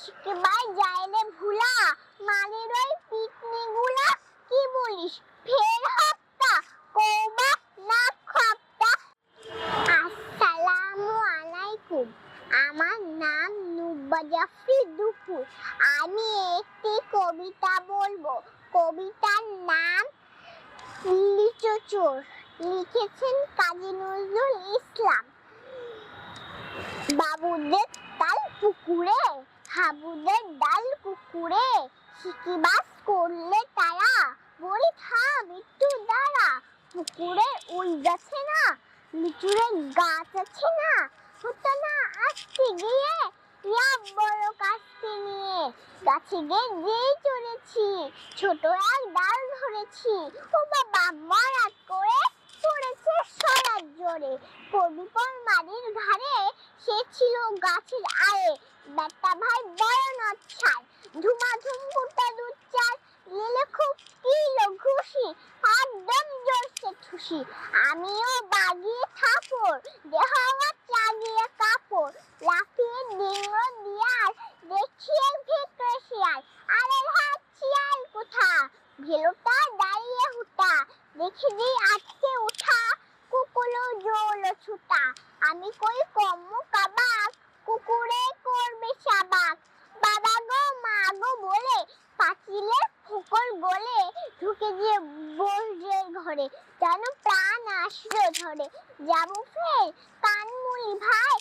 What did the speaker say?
শিখবার যাইলে ভুলা মানের ওই পিকনি গুলা কি বলিস? ফের হপ্তা, কৌবা না খপ্তা? আসসালামু আলাইকুম, আমার নাম নুব্বা জাফরি দুপুর। আমি একটি কবিতা বলব। কবিতার নাম লিচুচোর লিখেছেন কাজী নজরুল ইসলাম। বাবুদের তাল পুকুরে। হাবুদের ডাল কুকুরে। শিকিবাস করলে তারা। বলি থাম একটু দাঁড়া পুকুরে ওই গাছে না। লিচুরের গাছ আছে না। হতো না আসতে গিয়ে। ইয়া বড় কাস্তে নিয়ে। গাছে গিয়ে যেই চড়েছি। ছোট এক ডাল ধরেছি। ও বাবা মারাত করে পড়েছে সরার জোরে। কবিপর মাটির ঘাড়ে সে ছিল গাছের আয়ে বেটা ভাই বড় নচ্ছার ধুমাধুম ফুটা দুধ লেলে খুব কিলো ঘুষি, একদম জোরসে ঠুসি। আমিও বাগিয়ে থাপড়, দেহ আমার চাগিয়ে কাপড়। লাফিয়ে ডিঙ্গো দিয়াল, দেখিয়ে ভিতরে শিয়াল। আরে হাত শিয়াল কোথা? ভেলোটা দাঁড়িয়ে হুটা। দেখে দিই আজকে উঠা কুকুলো জোলো ছুটা। আমি কই কম্ম কাবাক কুকুরে করবে সাবাক বাবা গো, মা গো বলে পাঁচিলে ফুকর গলে ঢুকে গিয়ে বসবে ঘরে, যেন প্রাণ আসলো ধরে। যাব ফের কানমুনি ভাই